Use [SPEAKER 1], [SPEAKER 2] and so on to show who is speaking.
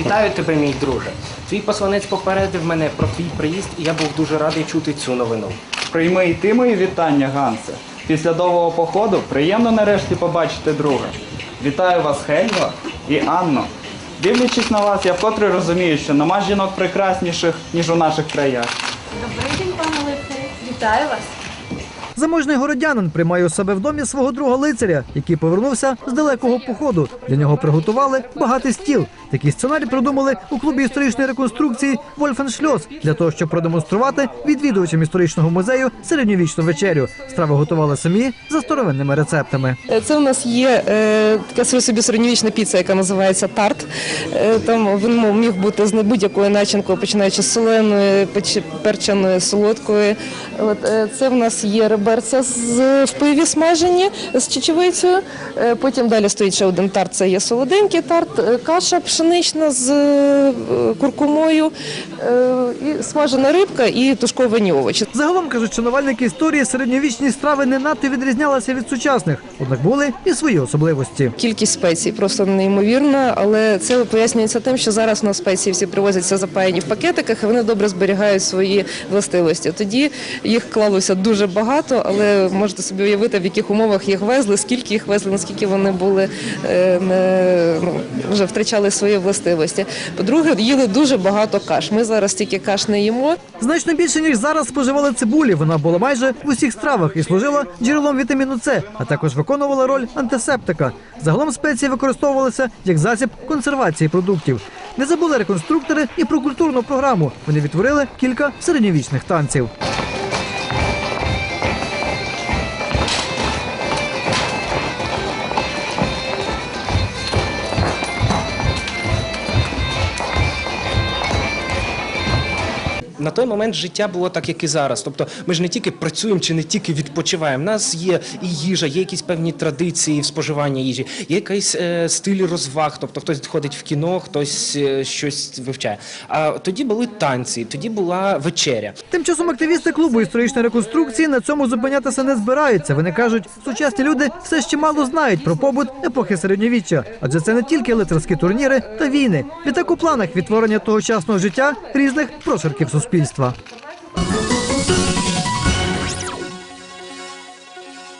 [SPEAKER 1] Вітаю тебе, мій друже. Твій посланець попередив мене про твій приїзд, і я був дуже радий чути цю новину.
[SPEAKER 2] Прийми і ти мої вітання, Гансе. Після довгого походу приємно нарешті побачити друга. Вітаю вас, Хельго і Анно. Дивлячись на вас, я вкотре розумію, що нема жінок прекрасніших, ніж у наших краях.
[SPEAKER 3] Добрий день, пане лицарі. Вітаю вас.
[SPEAKER 4] Заможний городянин приймає у себе в домі свого друга лицаря, який повернувся з далекого походу. Для нього приготували багатий стіл. Такий сценарій придумали у клубі історичної реконструкції Вольфеншльос для того, щоб продемонструвати відвідувачам історичного музею середньовічну вечерю. Страви готували самі за старовинними рецептами.
[SPEAKER 5] Е, Це у нас є е, така собі середньовічна піца, яка називається тарт. Е, там він міг бути з будь-якою начинкою, починаючи з соленої, перченої, солодкої. От, е, це в нас є реберця з в пиві смажені з чечевицею. Е, потім далі стоїть ще один тарт. Це є солоденький тарт, е, каша пшенична з е, куркумою, е, і смажена рибка і тушковані овочі.
[SPEAKER 4] Загалом кажуть, шанувальники історії середньовічні страви не надто відрізнялися від сучасних, однак були і свої особливості.
[SPEAKER 5] Кількість спецій просто неймовірна, але це пояснюється тим, що зараз у нас спеції всі привозяться запаяні в пакетиках, і вони добре зберігають свої властивості. Тоді їх клалося дуже багато, але можете собі уявити, в яких умовах їх везли, скільки їх везли, наскільки вони були е, не ну, вже втрачали свої властивості. По-друге, їли дуже багато каш. Ми зараз тільки каш не їмо.
[SPEAKER 4] Значно більше ніж зараз споживали цибулі. Вона була майже в усіх стравах і служила джерелом вітаміну С, а також виконувала роль антисептика. Загалом спеції використовувалися як засіб консервації продуктів. Не забули реконструктори і про культурну програму. Вони відтворили кілька середньовічних танців.
[SPEAKER 1] На той момент життя було так, як і зараз. Тобто ми ж не тільки працюємо чи не тільки відпочиваємо. У нас є і їжа, є якісь певні традиції в споживанні їжі, є якийсь е, стиль розваг. Тобто хтось ходить в кіно, хтось е, щось вивчає. А тоді були танці, тоді була вечеря.
[SPEAKER 4] Тим часом активісти клубу історичної реконструкції на цьому зупинятися не збираються. Вони кажуть, сучасні люди все ще мало знають про побут епохи середньовіччя, адже це не тільки лицарські турніри та війни. Відтак у планах відтворення тогочасного життя різних прошарків суспільства.